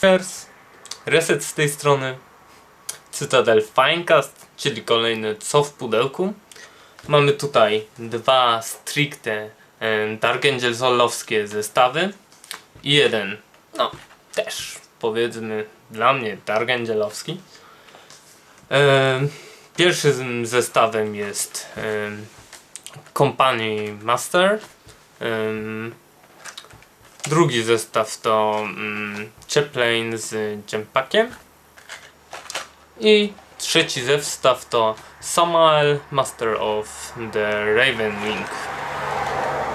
First, reset z tej strony. Cytadel Finecast, czyli kolejny co w pudełku. Mamy tutaj dwa stricte Dark Angels Orlowskie zestawy i jeden, no też powiedzmy dla mnie Dark Angelowski. Pierwszym zestawem jest Company Master. Drugi zestaw to Chaplain z Jempackiem. I trzeci zestaw to Samael Master of the Raven Wing.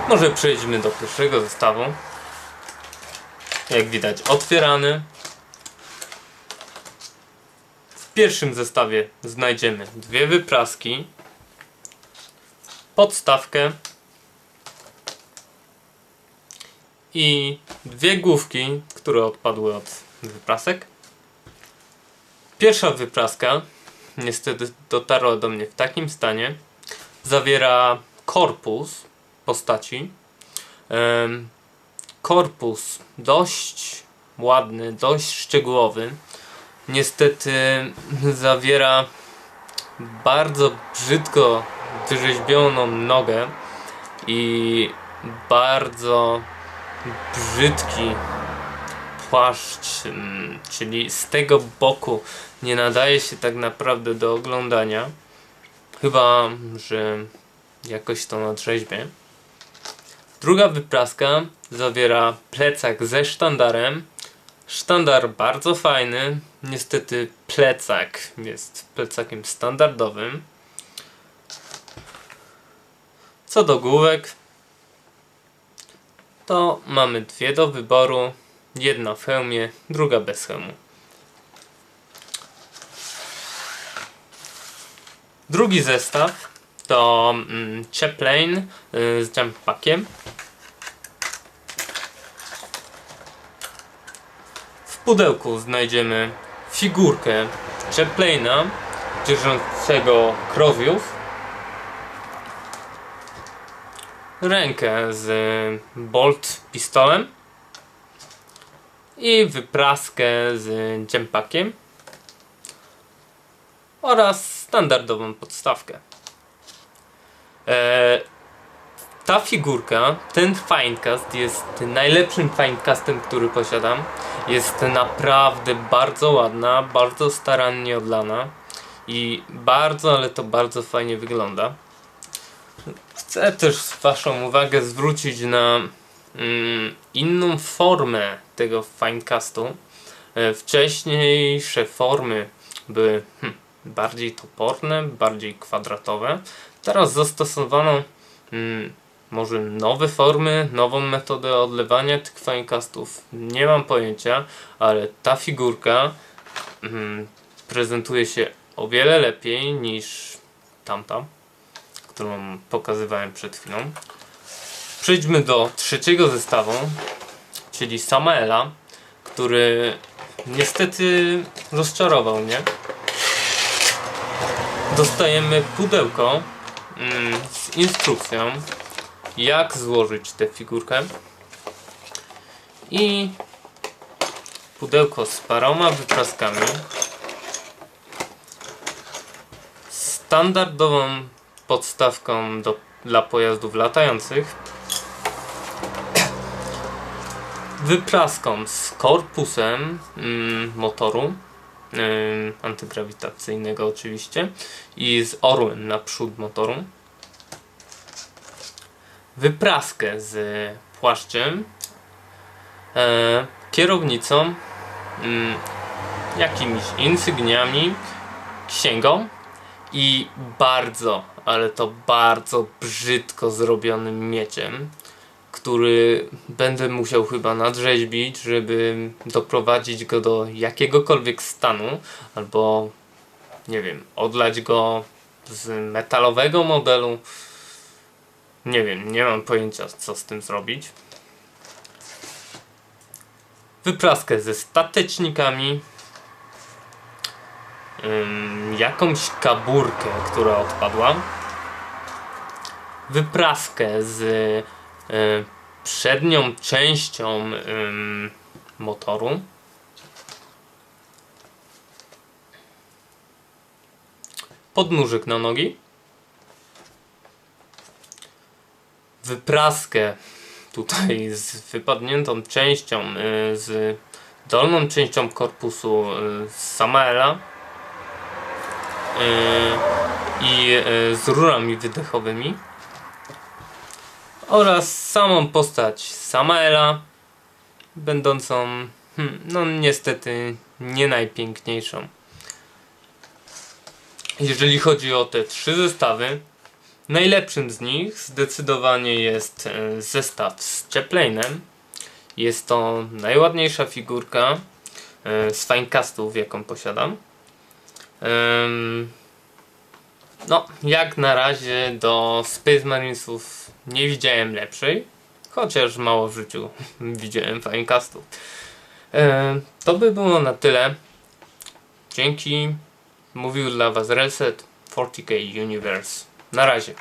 Może przejdźmy do pierwszego zestawu. Jak widać, otwierany. W pierwszym zestawie znajdziemy dwie wypraski, podstawkę i dwie główki, które odpadły od wyprasek. Pierwsza wypraska niestety dotarła do mnie w takim stanie. Zawiera korpus postaci. Korpus dość ładny, dość szczegółowy. Niestety zawiera bardzo brzydko wyrzeźbioną nogę i bardzo brzydki płaszcz, mm, czyli z tego boku nie nadaje się tak naprawdę do oglądania. Chyba, że jakoś to nadrzeźbię. Druga wypraska zawiera plecak ze sztandarem. Sztandar bardzo fajny. Niestety plecak jest plecakiem standardowym. Co do główek, to mamy dwie do wyboru. Jedna w hełmie, druga bez hełmu. Drugi zestaw to mm, y, z jumppackiem. W pudełku znajdziemy figurkę Chaplaina dzierżącego krowiów rękę z bolt pistolem i wypraskę z dżempakiem oraz standardową podstawkę. E, ta figurka, ten Finecast jest najlepszym Finecastem, który posiadam. Jest naprawdę bardzo ładna, bardzo starannie odlana i bardzo, ale to bardzo fajnie wygląda. Chcę też Waszą uwagę zwrócić na mm, inną formę tego Finecastu. E, Wcześniejsze formy były hm, bardziej toporne, bardziej kwadratowe. Teraz zastosowano mm, może nowe formy, nową metodę odlewania tych Finecastów. Nie mam pojęcia, ale ta figurka mm, prezentuje się o wiele lepiej niż tamta którą pokazywałem przed chwilą. Przejdźmy do trzeciego zestawu, czyli Samaela, który niestety rozczarował mnie. Dostajemy pudełko mm, z instrukcją, jak złożyć tę figurkę. I pudełko z paroma wypraskami. Standardową podstawką do, dla pojazdów latających, wypraską z korpusem mm, motoru mm, antygrawitacyjnego oczywiście i z orłem na przód motoru, wypraskę z płaszczem, e, kierownicą, mm, jakimiś insygniami, księgą i bardzo, ale to bardzo brzydko zrobionym mieczem, który będę musiał chyba nadrzeźbić, żeby doprowadzić go do jakiegokolwiek stanu, albo nie wiem, odlać go z metalowego modelu. Nie wiem, nie mam pojęcia co z tym zrobić. Wypraskę ze statecznikami, jakąś kaburkę, która odpadła, wyprawkę z e, przednią częścią motoru. Podnóżyk na nogi. Wypraskę tutaj z wypadniętą częścią, e, z dolną częścią korpusu e, Samaela i y, z rurami wydechowymi oraz samą postać Samaela będącą hmm, no niestety nie najpiękniejszą. Jeżeli chodzi o te trzy zestawy, najlepszym z nich zdecydowanie jest e, zestaw z Chaplainem. Jest to najładniejsza figurka e, z Finecastów, jaką posiadam. No, jak na razie do Space Marinesów nie widziałem lepszej, chociaż mało w życiu widziałem Finecastów. To by było na tyle. Dzięki. Mówił dla Was Reset 40k Universe. Na razie.